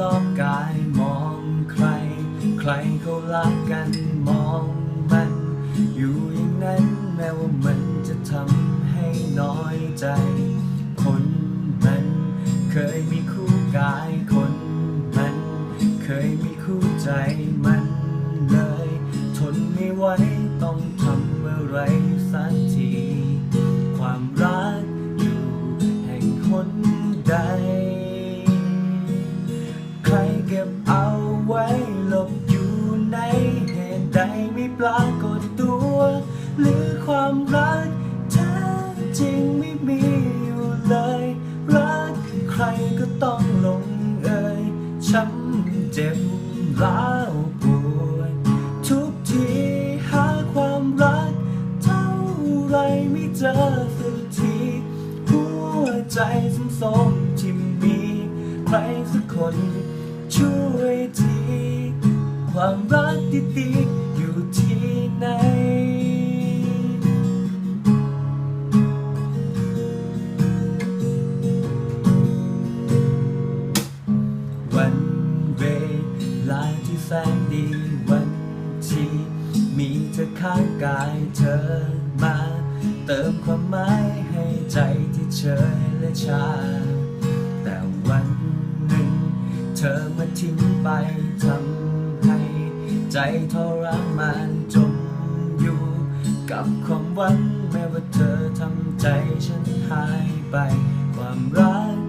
มองดูคนรอบกายมองใคร ใครเขารักกันมองมัน อยู่อย่างนั้นแม้ว่ามันจะทำให้น้อยใจ คนมันเคยมีคู่กายคนมัน เคยมีคู่ใจมันเลย ทนไม่ไหว รากฏตัว หรือความรักแท้จริงไม่มีอยู่เลย รักใครก็ต้องลงเอยช้ำเจ็บร้าวปวดทุกทีหาความรัก เท่าไรไม่เจอสักที หัวใจสมสมที่มี ใครสักคนช่วยที ความรักดีๆ แสนดีวันที่มีเธอข้างกายเธอมา เติมความหมายให้ใจที่เฉยและชา แต่วันหนึ่ง เธอมาทิ้งไปทำให้ ใจทรมานจมอยู่ กับความหวังแม้ว่าเธอทำใจฉันหายไปความรัก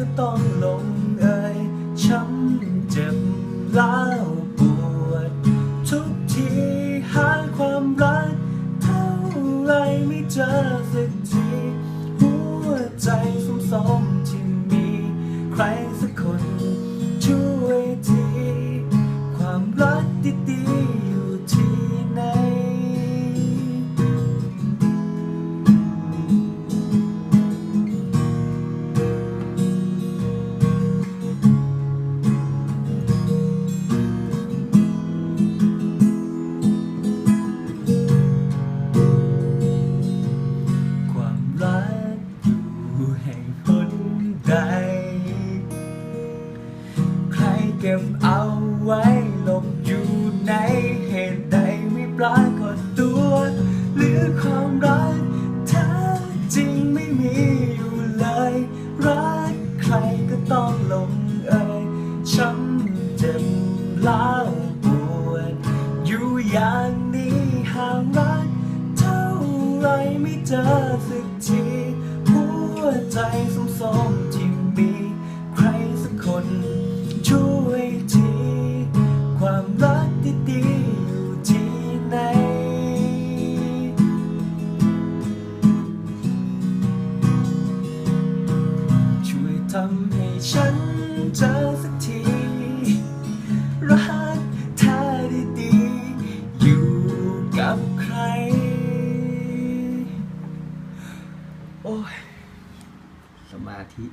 ก็ต้องลงเอยช้ำเจ็บล้าวปวด ทุกทีหาความรัก เท่าไรไม่เจอสักที หัวใจสมสมที่มี ใครสักคน ไว้หลบอยู่ในเหตุใดไม่ปรากฏตัว หรือความรักแท้จริงไม่มีอยู่เลย รักใครก็ต้องลงเอ่ยช้ำเจ็บล้าปวด อยู่อย่างนี้ห่างรัก เท่าไรไม่เจอสักที หัวใจ ทำให้ฉันเจอสักทีรักเธอดีๆอยู่กับใคร โอ้ย สมาธิ